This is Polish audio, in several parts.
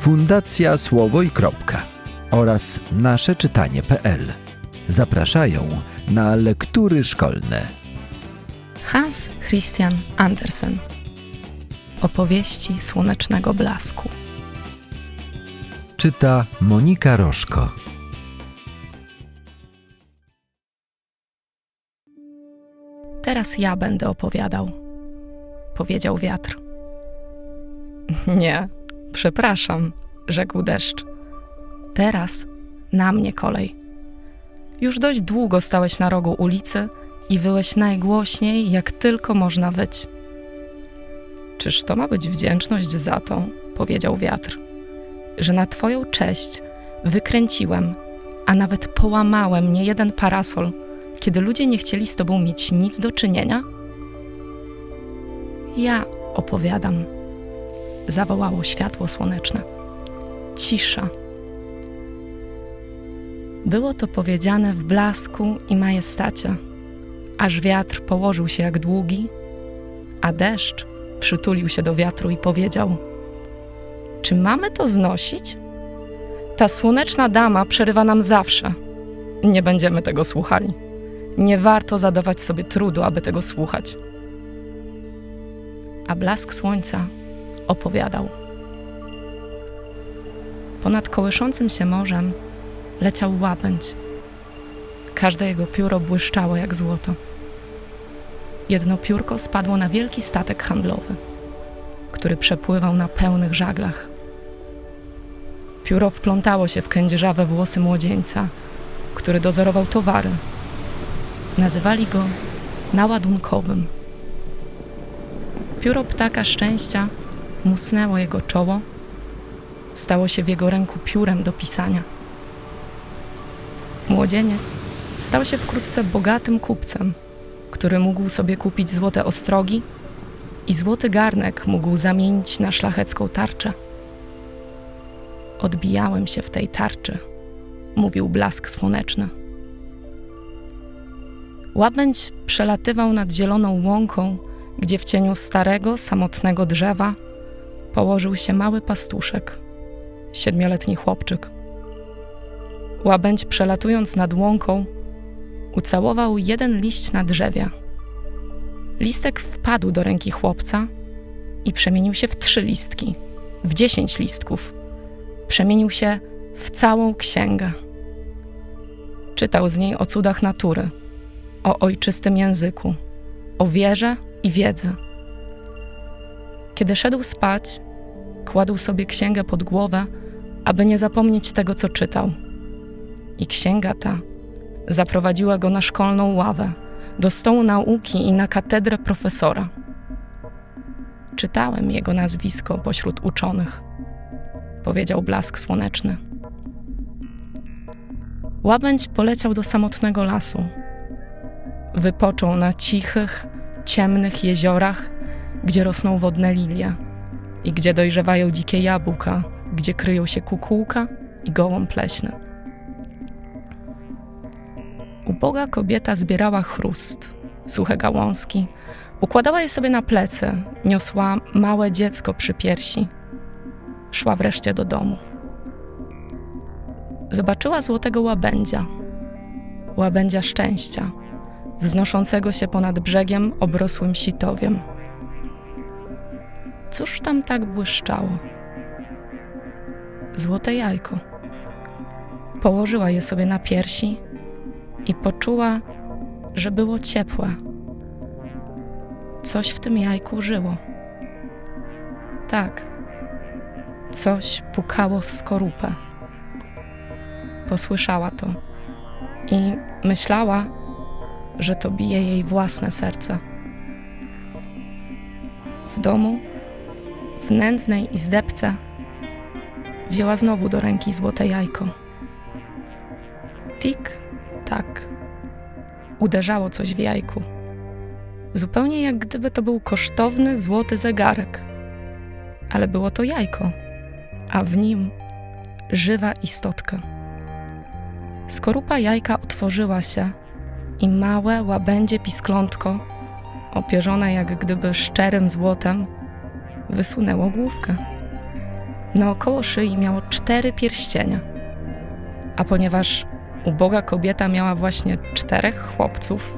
Fundacja Słowo i Kropka oraz nasze czytanie.pl zapraszają na lektury szkolne. Hans Christian Andersen Opowieści słonecznego blasku Czyta Monika Rożko. Teraz ja będę opowiadał, powiedział wiatr. Nie, przepraszam, rzekł deszcz. Teraz na mnie kolej. Już dość długo stałeś na rogu ulicy i wyłeś najgłośniej, jak tylko można wyć. Czyż to ma być wdzięczność za to, powiedział wiatr, że na twoją cześć wykręciłem, a nawet połamałem niejeden parasol, kiedy ludzie nie chcieli z tobą mieć nic do czynienia? Ja opowiadam, zawołało światło słoneczne. Cisza. Było to powiedziane w blasku i majestacie, aż wiatr położył się jak długi, a deszcz przytulił się do wiatru i powiedział: Czy mamy to znosić? Ta słoneczna dama przerywa nam zawsze. Nie będziemy tego słuchali. Nie warto zadawać sobie trudu, aby tego słuchać. A blask słońca opowiadał. Ponad kołyszącym się morzem leciał łabędź. Każde jego pióro błyszczało jak złoto. Jedno piórko spadło na wielki statek handlowy, który przepływał na pełnych żaglach. Pióro wplątało się w kędzierzawe włosy młodzieńca, który dozorował towary. Nazywali go naładunkowym. Pióro ptaka szczęścia musnęło jego czoło, stało się w jego ręku piórem do pisania. Młodzieniec stał się wkrótce bogatym kupcem, który mógł sobie kupić złote ostrogi i złoty garnek mógł zamienić na szlachecką tarczę. Odbijałem się w tej tarczy, mówił blask słoneczny. Łabędź przelatywał nad zieloną łąką, gdzie w cieniu starego, samotnego drzewa położył się mały pastuszek, siedmioletni chłopczyk. Łabędź przelatując nad łąką, ucałował jeden liść na drzewie. Listek wpadł do ręki chłopca i przemienił się w trzy listki, w dziesięć listków. Przemienił się w całą księgę. Czytał z niej o cudach natury, o ojczystym języku, o wierze i wiedzy. Kiedy szedł spać, kładł sobie księgę pod głowę, aby nie zapomnieć tego, co czytał. I księga ta zaprowadziła go na szkolną ławę, do stołu nauki i na katedrę profesora. Czytałem jego nazwisko pośród uczonych, powiedział blask słoneczny. Łabędź poleciał do samotnego lasu. Wypoczął na cichych, ciemnych jeziorach, gdzie rosną wodne lilie i gdzie dojrzewają dzikie jabłka, gdzie kryją się kukułka i gołąb leśny. Uboga kobieta zbierała chrust, suche gałązki, układała je sobie na plecy, niosła małe dziecko przy piersi. Szła wreszcie do domu. Zobaczyła złotego łabędzia, łabędzia szczęścia, wznoszącego się ponad brzegiem obrosłym sitowiem. Cóż tam tak błyszczało? Złote jajko. Położyła je sobie na piersi i poczuła, że było ciepłe. Coś w tym jajku żyło. Tak, coś pukało w skorupę. Posłyszała to i myślała, że to bije jej własne serce. W domu, w nędznej izdebce, wzięła znowu do ręki złote jajko. Tik, tak. Uderzało coś w jajku. Zupełnie jak gdyby to był kosztowny złoty zegarek. Ale było to jajko, a w nim żywa istotka. Skorupa jajka otworzyła się i małe łabędzie pisklątko, opierzone jak gdyby szczerym złotem, wysunęło główkę. Naokoło szyi miało cztery pierścienie. A ponieważ uboga kobieta miała właśnie czterech chłopców,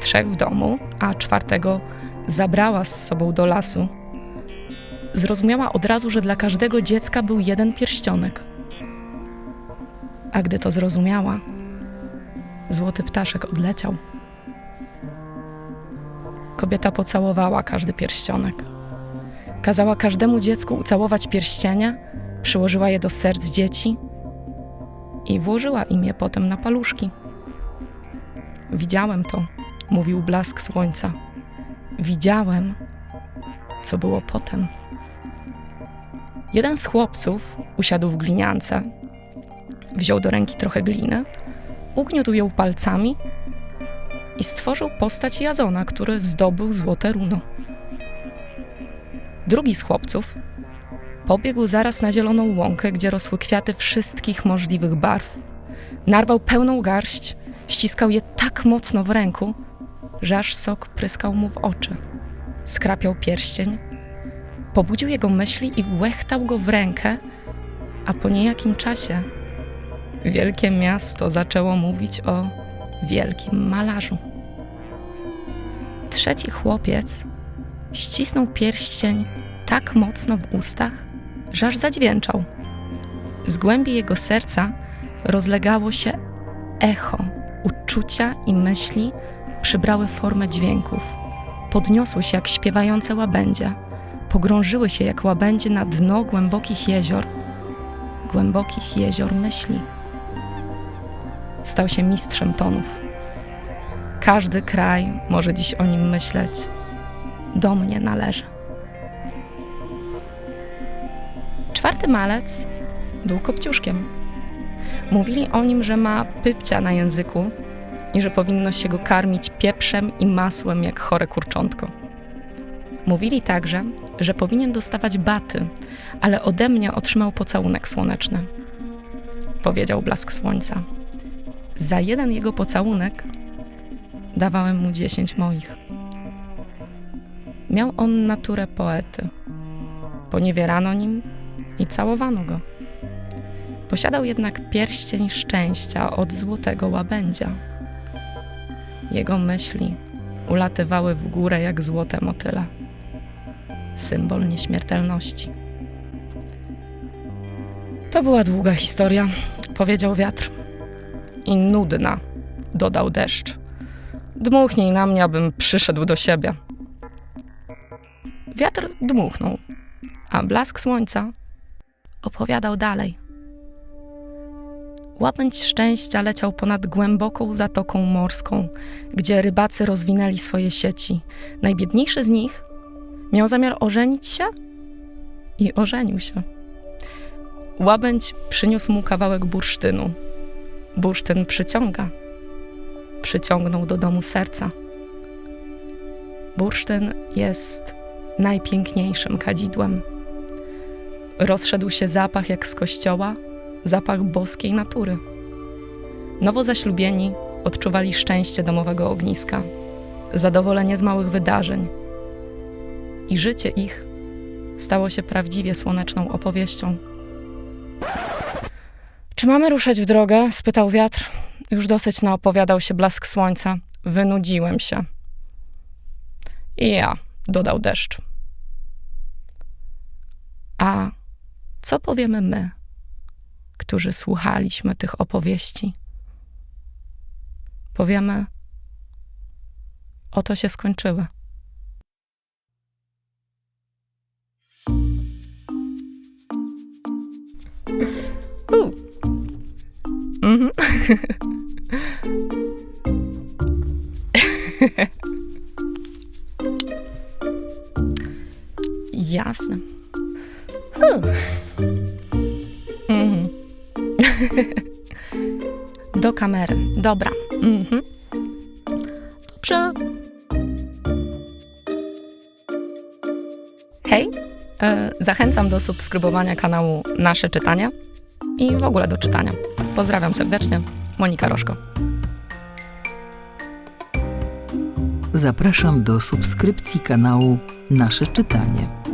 trzech w domu, a czwartego zabrała z sobą do lasu, zrozumiała od razu, że dla każdego dziecka był jeden pierścionek. A gdy to zrozumiała, złoty ptaszek odleciał. Kobieta pocałowała każdy pierścionek. Kazała każdemu dziecku ucałować pierścienie, przyłożyła je do serc dzieci i włożyła im je potem na paluszki. Widziałem to, mówił blask słońca. Widziałem, co było potem. Jeden z chłopców usiadł w gliniance, wziął do ręki trochę gliny, ugniótł ją palcami i stworzył postać Jazona, który zdobył złote runo. Drugi z chłopców pobiegł zaraz na zieloną łąkę, gdzie rosły kwiaty wszystkich możliwych barw. Narwał pełną garść, ściskał je tak mocno w ręku, że aż sok pryskał mu w oczy. Skrapiał pierścień, pobudził jego myśli i łechtał go w rękę, a po niejakim czasie wielkie miasto zaczęło mówić o wielkim malarzu. Trzeci chłopiec ścisnął pierścień tak mocno w ustach, że aż zadźwięczał. Z głębi jego serca rozlegało się echo, uczucia i myśli przybrały formę dźwięków. Podniosły się jak śpiewające łabędzie, pogrążyły się jak łabędzie na dno głębokich jezior, głębokich jezior myśli. Stał się mistrzem tonów. Każdy kraj może dziś o nim myśleć. Do mnie należy. Czwarty malec był kopciuszkiem. Mówili o nim, że ma pypcia na języku i że powinno się go karmić pieprzem i masłem jak chore kurczątko. Mówili także, że powinien dostawać baty, ale ode mnie otrzymał pocałunek słoneczny. Powiedział blask słońca. Za jeden jego pocałunek dawałem mu dziesięć moich. Miał on naturę poety. Poniewierano nim i całowano go. Posiadał jednak pierścień szczęścia od złotego łabędzia. Jego myśli ulatywały w górę jak złote motyle. Symbol nieśmiertelności. To była długa historia, powiedział wiatr. I nudna, dodał deszcz. Dmuchnij na mnie, abym przyszedł do siebie. Wiatr dmuchnął, a blask słońca opowiadał dalej. Łabędź szczęścia leciał ponad głęboką zatoką morską, gdzie rybacy rozwinęli swoje sieci. Najbiedniejszy z nich miał zamiar ożenić się i ożenił się. Łabędź przyniósł mu kawałek bursztynu. Bursztyn przyciąga. Przyciągnął do domu serca. Bursztyn jest najpiękniejszym kadzidłem. Rozszedł się zapach jak z kościoła, zapach boskiej natury. Nowo zaślubieni odczuwali szczęście domowego ogniska, zadowolenie z małych wydarzeń. I życie ich stało się prawdziwie słoneczną opowieścią. Czy mamy ruszać w drogę? spytał wiatr. Już dosyć naopowiadał się blask słońca. Wynudziłem się. I ja, dodał deszcz. A co powiemy my, którzy słuchaliśmy tych opowieści? Powiemy, oto się skończyły. U. Mhm. Jasne. Mhm. Do kamery. Dobra. Mhm. Dobrze. Hej, e, zachęcam do subskrybowania kanału Nasze Czytania i w ogóle do czytania. Pozdrawiam serdecznie, Monika Rożko. Zapraszam do subskrypcji kanału Nasze Czytanie.